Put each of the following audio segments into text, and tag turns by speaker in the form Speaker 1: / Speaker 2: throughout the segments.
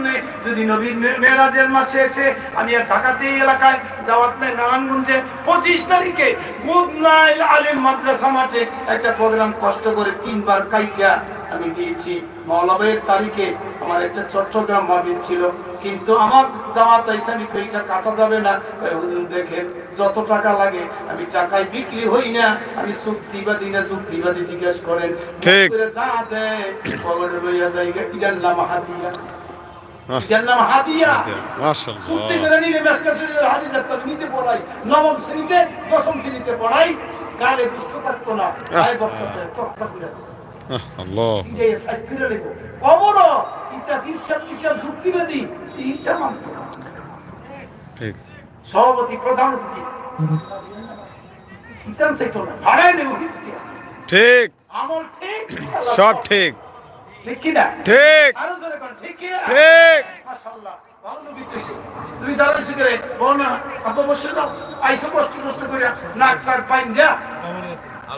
Speaker 1: জন্য যদি নবীন মেয়েরাজের মাসে এসে আমি আর ঢাকাতে এলাকায় দাওয়াত নেই নারায়ণগঞ্জে পঁচিশ তারিখে মুদনাইল আলিম মাদ্রাসা মাঠে একটা প্রোগ্রাম কষ্ট করে তিনবার কাইটা আমি দিয়েছি। মৌলবের তারিখে আমার একটা চট্টগ্রাম মাহবিল ছিল। কিন্তু আমার দাওয়াত আইসা আমি কইটা কাটা যাবে না। হুজুর দেখেন যত টাকা লাগে আমি টাকায় বিক্রি হই না আমি চুক্তিবাদী না চুক্তিবাদী জিজ্ঞেস করেন যা দেয় খবর লইয়া যাই ইটার নাম ইটার নাম
Speaker 2: মাশাআল্লাহ।
Speaker 1: মেসকা হাদিস নিতে পড়াই নবম শ্রেণীতে দশম শ্রেণীতে পড়াই বুঝতে থাকতো না গায়ে বক্তা তক্তা করে।
Speaker 2: আল্লাহ।
Speaker 1: ইটাই সাইজ লেখো কবরও ইটা হিসাব হিসাব যুক্তিবাদী এইটা মানত
Speaker 2: ঠিক।
Speaker 1: সভাপতি প্রধান অতিথি।
Speaker 2: ঠিক।
Speaker 1: আমল ঠিক।
Speaker 2: সব ঠিক।
Speaker 1: ঠিক কিনা?
Speaker 2: ঠিক।
Speaker 1: আরও ধরে কোন ঠিক কিনা?
Speaker 2: ঠিক।
Speaker 1: মাশাআল্লাহ ভালো নবী তুইছে তুমি দাঁড়াই শিখরে বল আপা বসে দাও আইসো কষ্ট কষ্ট করে নাক টাক পাইন যা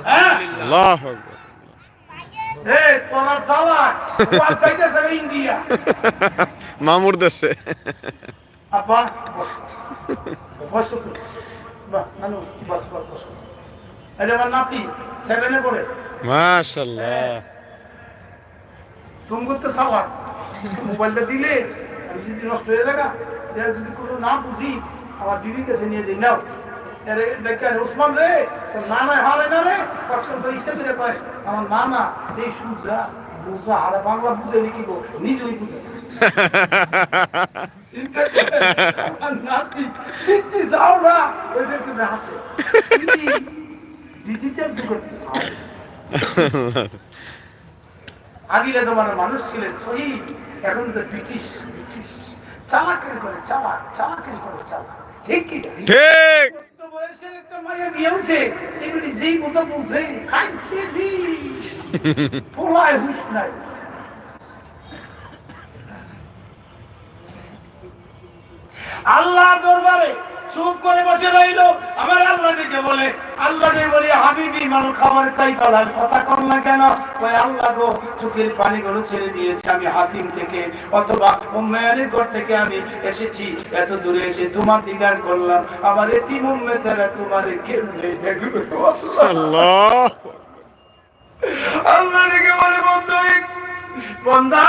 Speaker 1: হ্যাঁ?
Speaker 2: আল্লাহ আকবার।
Speaker 1: যাওয়া তোমার চাইতেছে ইন্ডিয়া।
Speaker 2: মামুর দেশে।
Speaker 1: আপা বসো। বসো বাহ নানু বস বস বস। এটা আমার নাতি সেভেনে পড়ে।
Speaker 2: মাশাআল্লাহ।
Speaker 1: তুমি করতে চাওয়া মোবাইলটা দিলে যদি নষ্ট হয়ে থাকা যদি কোনো না বুঝি, আমার দিদির কাছে নিয়ে দিন নাও। দেখে রে? তোর নানা হারে না রে? তো ইচ্ছে করে কয়, আমার নানা, এই বুঝা, আরে বাংলা বুঝে লিখিব নিজেই বুঝে ডিজিটাল যুগের আগে তোমার মানুষ ছিলেন সহি এখন তো ব্রিটিশ ব্রিটিশ। চালাকের করে চালাক চালাকের করে চালাক। ঠিক কি
Speaker 2: ঠিক।
Speaker 1: বয়সের একটা মাইয়া বিয়ে এগুলি যেই মতো বুঝে খাইছে পোলায় হুশ নাই। আল্লাহ দরবারে চুপ করে বসে রইল আমার আল্লাহ দিকে বলে আল্লাহ বলি হাবিবি মানু খাবার তাই পালার কথা কর না কেন? ওই আল্লাহ গো চোখের পানিগুলো ছেড়ে দিয়েছে আমি হাতিম থেকে। অথবা উম্মায়ানের ঘর থেকে আমি এসেছি এত দূরে এসে তোমার দিদার করলাম। আমার এতিম উম্মেতারা তোমার কেমনে দেখবে
Speaker 2: আল্লাহ।
Speaker 1: আল্লাহ বলে বন্ধু বন্ধা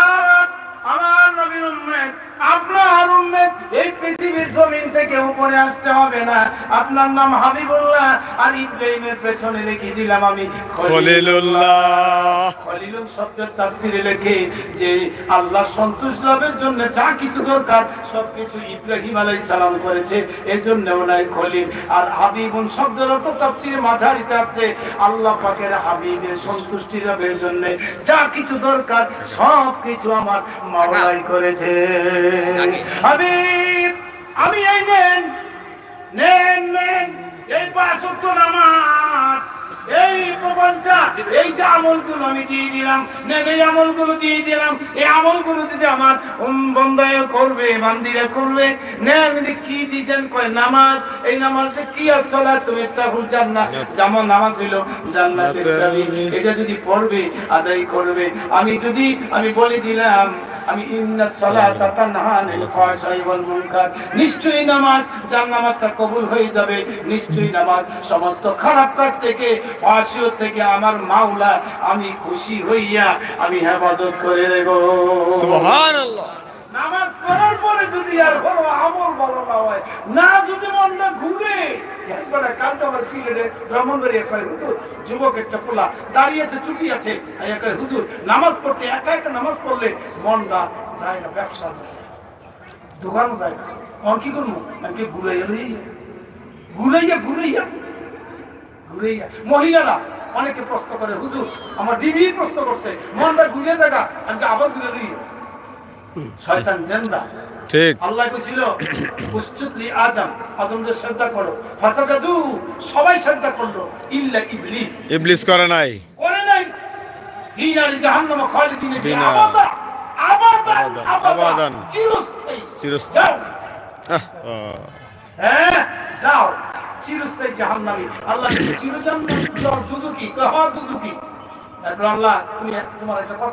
Speaker 1: আমার নবীর উম্মেদ আপনার উম্মেদ এই পৃথিবীর জমিন থেকে উপরে আসতে হবে না। আপনার নাম হাবিবুল্লাহ আর ইব্রাহিমের পেছনে লিখে দিলাম আমি।
Speaker 2: খলিলুল্লাহ।
Speaker 1: খলিলুল শব্দের তাফসিরে লেখে যে আল্লাহ সন্তোষ লাভের জন্য যা কিছু দরকার সবকিছু ইব্রাহিম আলাইহিস সালাম করেছে। এজন্য ওনাই খলিল। আর হাবিবুন শব্দের অর্থ তাফসিরে মাঝারিতে আছে আল্লাহ পাকের হাবিবের সন্তুষ্টি লাভের জন্য যা কিছু দরকার সব কিছু আমার মাওলাই করেছে। হাবিব আমি এই নেন নেন নেন এই পাঁচ ওয়াক্ত নামাজ এই প্রপঞ্চা এই যে আমলগুলো আমি দিয়ে দিলাম নেন এই আমলগুলো দিয়ে দিলাম এই আমলগুলো যদি আমার বন্দায় করবে বান্দিরা করবে নেন কি দিয়েছেন কয় নামাজ এই নামাজটা কি আসলে তুমি বুঝান না যেমন নামাজ হইল জান্নাতের চাবি এটা যদি পড়বে আদায় করবে আমি যদি আমি বলে দিলাম আমি ইন্নাস সালাতা তানহা আনিল ফাহশাই ওয়াল মুনকার। নিশ্চয়ই নামাজ যার নামাজটা কবুল হয়ে যাবে নিশ্চয়ই নামাজ সমস্ত খারাপ কাজ থেকে ফাঁসিও থেকে আমার মাওলা আমি খুশি হইয়া আমি হেফাজত করে দেব।
Speaker 2: সুবহানাল্লাহ।
Speaker 1: নামাজ যদি আর আমল ভালো না হয়, না যদি মনটা ঘুরে ঘুরাইয়া ঘুরাইয়া মহিলারা অনেকে প্রশ্ন করে, হুজুর, আমার দিদি প্রশ্ন করছে, মনটা ঘুরে জায়গা আমি আবার ঘুরে লই শয়তান জেন্দা।
Speaker 2: ঠিক।
Speaker 1: আল্লাহ কইছিল উস্তুতলি আদম আদমকে শ্রদ্ধা করো। ফাসাদাদু সবাই শ্রদ্ধা করল ইল্লা ইবলিস।
Speaker 2: ইবলিস করে নাই।
Speaker 1: করে নাই। হিনারি জাহান্নাম খালিদিন।
Speaker 2: দিনা।
Speaker 1: আবাদা আবাদান
Speaker 2: আবাদান।
Speaker 1: চিরস্থায়ী।
Speaker 2: চিরস্থায়ী।
Speaker 1: হ্যাঁ যাও। চিরস্থায়ী জাহান্নামী। আল্লাহ দুজুকি কয় হ্যাঁ দুজুকি তারপর আল্লাহ তুমি তোমার একটা